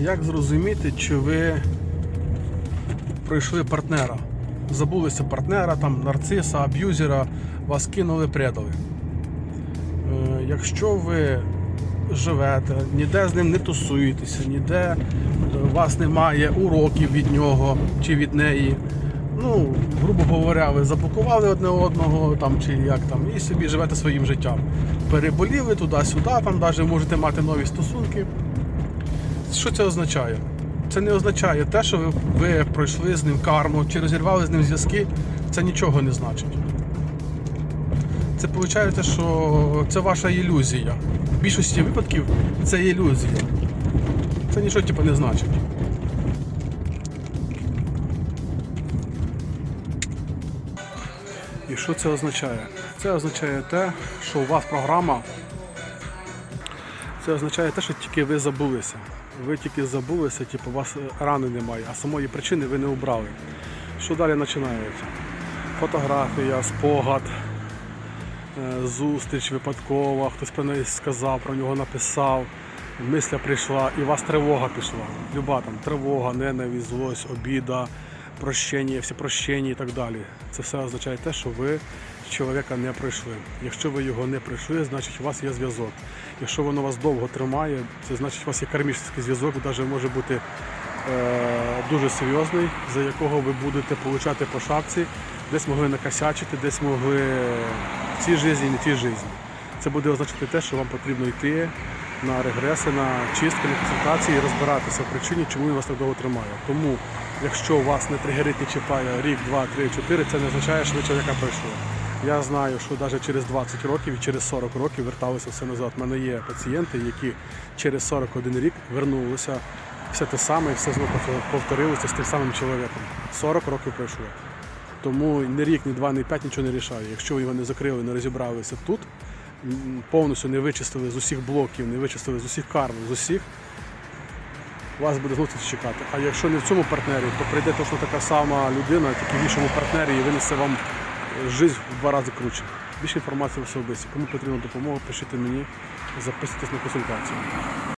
Як зрозуміти, чи ви пройшли партнера? Забулися партнера, там, нарциса, аб'юзера, вас кинули, предали. Е, Якщо ви живете, ніде з ним не тусуєтеся, ніде е, у вас немає уроків від нього чи від неї. Ну, грубо говоря, ви запакували одне одного там, чи як там, і собі живете своїм життям. Переболіли туди-сюди, там навіть можете мати нові стосунки. Що це означає? Це не означає те, що ви, ви пройшли з ним карму чи розірвали з ним зв'язки. Це нічого не значить. Це виходить, що це ваша ілюзія. В більшості випадків це ілюзія. Це нічого типу, не значить. І що це означає? Це означає те, що у вас програма. Це означає те, що тільки ви забулися. Ви тільки забулися, типу, у вас рани немає, а самої причини ви не обрали. Що далі починається? Фотографія, спогад, е, зустріч випадкова, хтось про неї сказав, про нього написав, мисля прийшла, і у вас тривога пішла. Люба там тривога, ненависть, злость, обіда, прощення, всі прощення і так далі. Це все означає те, що ви чоловіка не пройшли. Якщо ви його не пройшли, значить у вас є зв'язок. Якщо воно вас довго тримає, це значить у вас є кармічний зв'язок, навіть може бути е, дуже серйозний, за якого ви будете получати по шапці, десь могли накосячити, десь могли в цій житті не в тій житті. Це буде означати те, що вам потрібно йти на регреси, на чистки, на консультації і розбиратися в причині, чому він вас так довго тримає. Тому, якщо вас не тригерить, не чіпає рік, два, три, чотири, це не означає, що ви чоловіка пройшли. Я знаю, що навіть через 20 років і через 40 років верталися все назад. У мене є пацієнти, які через 41 рік вернулися все те саме і все знову повторилося з тим самим чоловіком. 40 років пройшло. Тому ні рік, ні два, ні п'ять нічого не рішає. Якщо його не закрили, не розібралися тут, повністю не вичистили з усіх блоків, не вичистили з усіх карм, з усіх, вас буде зустріч чекати. А якщо не в цьому партнері, то прийде точно така сама людина, тільки в іншому партнері і винесе вам життя в два рази круче. Більше інформації в особисті. Кому потрібна допомога, пишіть мені, записуйтесь на консультацію.